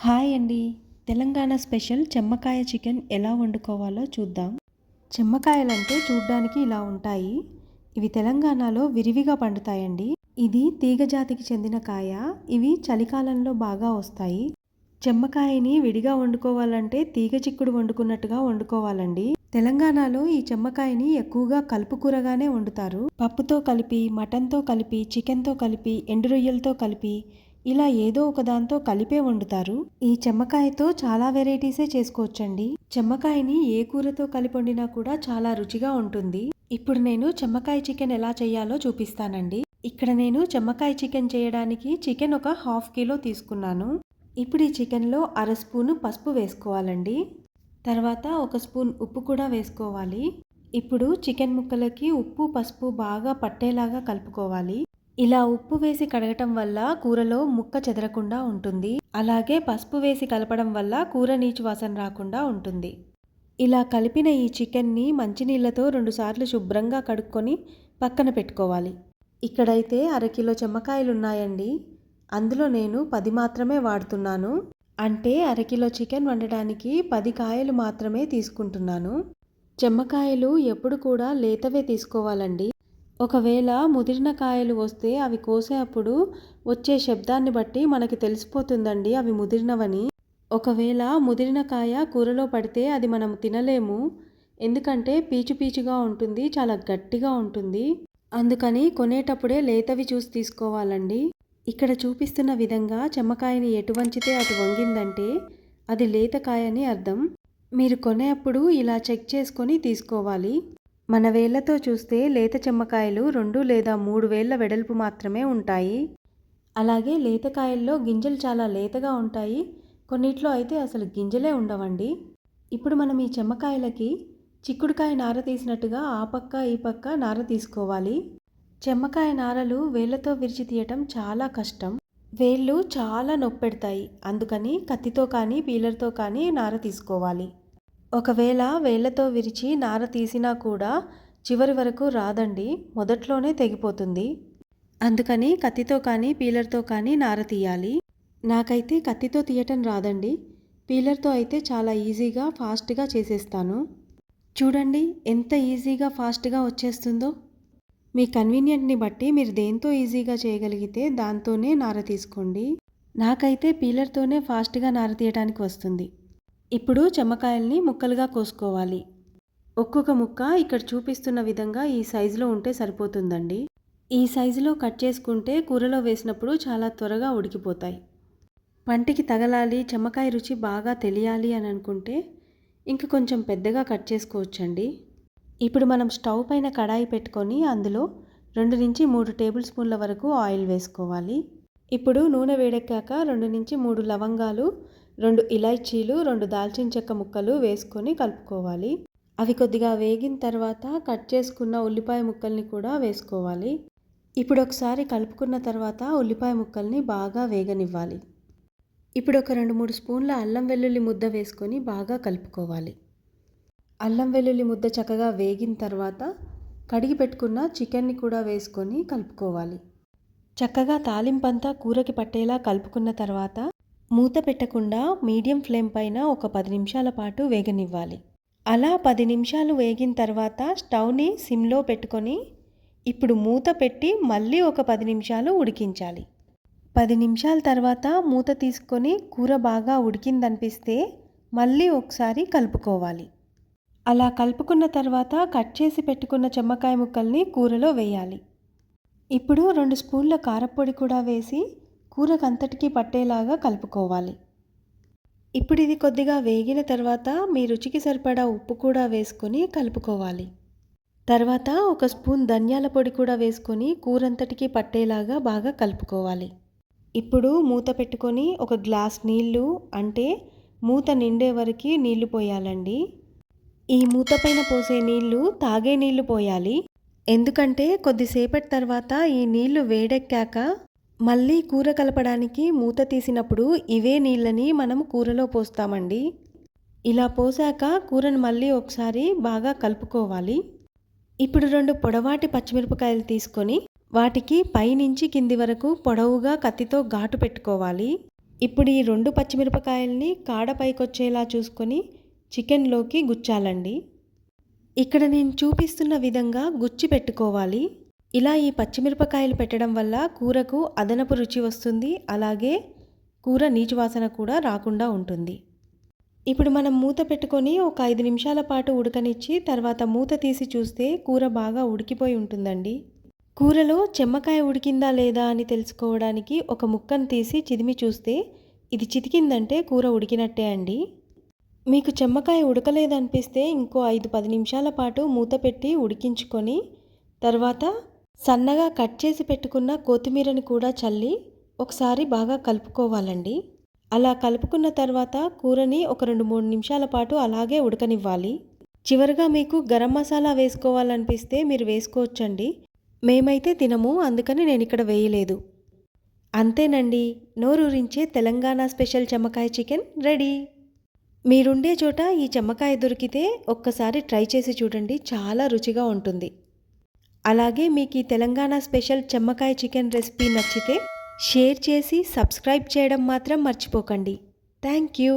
Hi అండి. Telangana special చెమ్మకాయ chicken ఎలా వండుకోవాలో చూద్దాం. చెమ్మకాయలంటే చూడ్డానికి ఇలా ఉంటాయి. ఇవి తెలంగాణలో విరివిగా పండుతాయండి. ఇది తీగ జాతికి చెందిన కాయ. ఇవి చలికాలంలో బాగా వస్తాయి. చెమ్మకాయని విడిగా వండుకోవాలంటే తీగ చిక్కుడు వండుకున్నట్టుగా వండుకోవాలండి. తెలంగాణలో ఈ చెమ్మకాయని ఎక్కువగా కలుపు కూరగానే వండుతారు. పప్పుతో కలిపి మటన్తో కలిపి చికెన్తో కలిపి ఎండు రొయ్యలతో కలిపి ఇలా ఏదో ఒకదాంతో కలిపే వండుతారు. ఈ చెమ్మకాయతో చాలా వెరైటీసే చేసుకోవచ్చండి. చెమ్మకాయని ఏ కూరతో కలిపి వండినా కూడా చాలా రుచిగా ఉంటుంది. ఇప్పుడు నేను చెమ్మకాయ చికెన్ ఎలా చేయాలో చూపిస్తానండి. ఇక్కడ నేను చెమ్మకాయ చికెన్ చేయడానికి చికెన్ ఒక హాఫ్ కిలో తీసుకున్నాను. ఇప్పుడు ఈ చికెన్లో అర స్పూను పసుపు వేసుకోవాలండి. తర్వాత ఒక స్పూన్ ఉప్పు కూడా వేసుకోవాలి. ఇప్పుడు చికెన్ ముక్కలకి ఉప్పు పసుపు బాగా పట్టేలాగా కలుపుకోవాలి. ఇలా ఉప్పు వేసి కడగటం వల్ల కూరలో ముక్క చెదరకుండా ఉంటుంది. అలాగే పసుపు వేసి కలపడం వల్ల కూర నీచు వాసన రాకుండా ఉంటుంది. ఇలా కలిపిన ఈ చికెన్ని మంచినీళ్ళతో రెండుసార్లు శుభ్రంగా కడుక్కొని పక్కన పెట్టుకోవాలి. ఇక్కడైతే అరకిలో చెమ్మకాయలు ఉన్నాయండి. అందులో నేను పది మాత్రమే వాడుతున్నాను. అంటే అరకిలో చికెన్ వండడానికి పది కాయలు మాత్రమే తీసుకుంటున్నాను. చెమ్మకాయలు ఎప్పుడు కూడా లేతవే తీసుకోవాలండి. ఒకవేళ ముదిరిన కాయలు వస్తే అవి కోసేటప్పుడు వచ్చే శబ్దాన్ని బట్టి మనకి తెలిసిపోతుందండి అవి ముదిరినవని. ఒకవేళ ముదిరిన కాయ కూరలో పడితే అది మనం తినలేము. ఎందుకంటే పీచు పీచుగా ఉంటుంది చాలా గట్టిగా ఉంటుంది. అందుకని కొనేటప్పుడే లేతవి చూసి తీసుకోవాలండి. ఇక్కడ చూపిస్తున్న విధంగా చెమ్మకాయని ఎటు వంచితే అటు వంగిందంటే అది లేత కాయని అర్థం. మీరు కొనేప్పుడు ఇలా చెక్ చేసుకొని తీసుకోవాలి. మన వేళ్ళతో చూస్తే లేత చెమ్మకాయలు రెండు లేదా మూడు వేళ్ళ వెడల్పు మాత్రమే ఉంటాయి. అలాగే లేతకాయల్లో గింజలు చాలా లేతగా ఉంటాయి. కొన్నిట్లో అయితే అసలు గింజలే ఉండవండి. ఇప్పుడు మనం ఈ చెమ్మకాయలకి చిక్కుడుకాయ నార తీసినట్టుగా ఆ పక్క ఈ పక్క నార తీసుకోవాలి. చెమ్మకాయ నారలు వేళ్ళతో విరిచి తీయటం చాలా కష్టం. వేళ్ళు చాలా నొప్పెడతాయి. అందుకని కత్తితో కానీ పీలర్తో కానీ నార తీసుకోవాలి. ఒకవేళ వేళ్ళతో విరిచి నార తీసినా కూడా చివరి వరకు రాదండి మొదట్లోనే తెగిపోతుంది. అందుకని కత్తితో కానీ పీలర్తో కానీ నార తీయాలి. నాకైతే కత్తితో తీయటం రాదండి. పీలర్తో అయితే చాలా ఈజీగా ఫాస్ట్గా చేసేస్తాను. చూడండి ఎంత ఈజీగా ఫాస్ట్గా వచ్చేస్తుందో. మీ కన్వీనియంట్ని బట్టి మీరు దేంతో ఈజీగా చేయగలిగితే దాంతోనే నార తీసుకోండి. నాకైతే పీలర్తోనే ఫాస్ట్గా నార తీయడానికి వస్తుంది. ఇప్పుడు చెమ్మకాయల్ని ముక్కలుగా కోసుకోవాలి. ఒక్కొక్క ముక్క ఇక్కడ చూపిస్తున్న విధంగా ఈ సైజులో ఉంటే సరిపోతుందండి. ఈ సైజులో కట్ చేసుకుంటే కూరలో వేసినప్పుడు చాలా త్వరగా ఉడికిపోతాయి. పంటికి తగలాలి చెమ్మకాయ రుచి బాగా తెలియాలి అని అనుకుంటే ఇంక కొంచెం పెద్దగా కట్ చేసుకోవచ్చండి. ఇప్పుడు మనం స్టవ్ పైన కడాయి పెట్టుకొని అందులో రెండు నుంచి మూడు టేబుల్ స్పూన్ల వరకు ఆయిల్ వేసుకోవాలి. ఇప్పుడు నూనె వేడెక్కాక రెండు నుంచి మూడు లవంగాలు రెండు ఇలైచీలు రెండు దాల్చిన చెక్క ముక్కలు వేసుకొని కలుపుకోవాలి. అవి కొద్దిగా వేగిన తర్వాత కట్ చేసుకున్న ఉల్లిపాయ ముక్కల్ని కూడా వేసుకోవాలి. ఇప్పుడు ఒకసారి కలుపుకున్న తర్వాత ఉల్లిపాయ ముక్కల్ని బాగా వేగనివ్వాలి. ఇప్పుడు ఒక రెండు మూడు స్పూన్ల అల్లం వెల్లుల్లి ముద్ద వేసుకొని బాగా కలుపుకోవాలి. అల్లం వెల్లుల్లి ముద్ద చక్కగా వేగిన తర్వాత కడిగి పెట్టుకున్న చికెన్ని కూడా వేసుకొని కలుపుకోవాలి. చక్కగా తాలింపంతా కూరకి పట్టేలా కలుపుకున్న తర్వాత మూత పెట్టకుండా మీడియం ఫ్లేమ్ పైన ఒక పది నిమిషాల పాటు వేగనివ్వాలి. అలా పది నిమిషాలు వేగిన తర్వాత స్టవ్ని సిమ్లో పెట్టుకొని ఇప్పుడు మూత పెట్టి మళ్ళీ ఒక పది నిమిషాలు ఉడికించాలి. పది నిమిషాల తర్వాత మూత తీసుకొని కూర బాగా ఉడికిందనిపిస్తే మళ్ళీ ఒకసారి కలుపుకోవాలి. అలా కలుపుకున్న తర్వాత కట్ చేసి పెట్టుకున్న చెమ్మకాయ ముక్కల్ని కూరలో వేయాలి. ఇప్పుడు రెండు స్పూన్ల కారపొడి కూడా వేసి కూరకంతటికీ పట్టేలాగా కలుపుకోవాలి. ఇప్పుడు ఇది కొద్దిగా వేగిన తర్వాత మీ రుచికి సరిపడా ఉప్పు కూడా వేసుకొని కలుపుకోవాలి. తర్వాత ఒక స్పూన్ ధనియాల పొడి కూడా వేసుకొని కూరంతటికి పట్టేలాగా బాగా కలుపుకోవాలి. ఇప్పుడు మూత పెట్టుకొని ఒక గ్లాస్ నీళ్ళు అంటే మూత నిండే వరకు నీళ్ళు పోయాలండి. ఈ మూత పైన పోసే నీళ్ళు తాగే నీళ్ళు పోయాలి. ఎందుకంటే కొద్దిసేపటి తర్వాత ఈ నీళ్ళు వేడెక్కాక మళ్ళీ కూర కలపడానికి మూత తీసినప్పుడు ఇవే నీళ్ళని మనం కూరలో పోస్తామండి. ఇలా పోసాక కూరను మళ్ళీ ఒకసారి బాగా కలుపుకోవాలి. ఇప్పుడు రెండు పొడవాటి పచ్చిమిరపకాయలు తీసుకొని వాటికి పైనుంచి కింది వరకు పొడవుగా కత్తితో ఘాటు పెట్టుకోవాలి. ఇప్పుడు ఈ రెండు పచ్చిమిరపకాయల్ని కాడ పైకొచ్చేలా చూసుకొని చికెన్లోకి గుచ్చాలండి. ఇక్కడ నేను చూపిస్తున్న విధంగా గుచ్చి పెట్టుకోవాలి. ఇలా ఈ పచ్చిమిరపకాయలు పెట్టడం వల్ల కూరకు అదనపు రుచి వస్తుంది అలాగే కూర నీచు వాసన కూడా రాకుండా ఉంటుంది. ఇప్పుడు మనం మూత పెట్టుకొని ఒక ఐదు నిమిషాల పాటు ఉడకనిచ్చి తర్వాత మూత తీసి చూస్తే కూర బాగా ఉడికిపోయి ఉంటుందండి. కూరలో చెమ్మకాయ ఉడికిందా లేదా అని తెలుసుకోవడానికి ఒక ముక్కను తీసి చిదిమి చూస్తే ఇది చితికిందంటే కూర ఉడికినట్టే అండి. మీకు చెమ్మకాయ ఉడకలేదనిపిస్తే ఇంకో ఐదు పది నిమిషాల పాటు మూత పెట్టి ఉడికించుకొని తర్వాత సన్నగా కట్ చేసి పెట్టుకున్న కొత్తిమీరని కూడా చల్లి ఒకసారి బాగా కలుపుకోవాలండి. అలా కలుపుకున్న తర్వాత కూరని ఒక రెండు మూడు నిమిషాల పాటు అలాగే ఉడకనివ్వాలి. చివరిగా మీకు గరం మసాలా వేసుకోవాలనిపిస్తే మీరు వేసుకోవచ్చండి. మేమైతే తినము అందుకని నేను ఇక్కడ వేయలేదు. అంతేనండి నోరూరించే తెలంగాణ స్పెషల్ చెమ్మకాయ చికెన్ రెడీ. మీరుండే చోట ఈ చెమ్మకాయ దొరికితే ఒక్కసారి ట్రై చేసి చూడండి చాలా రుచిగా ఉంటుంది. అలాగే మీకు ఈ తెలంగాణ స్పెషల్ చెమ్మకాయ చికెన్ రెసిపీ నచ్చితే షేర్ చేసి సబ్స్క్రైబ్ చేయడం మాత్రం మర్చిపోకండి. Thank you.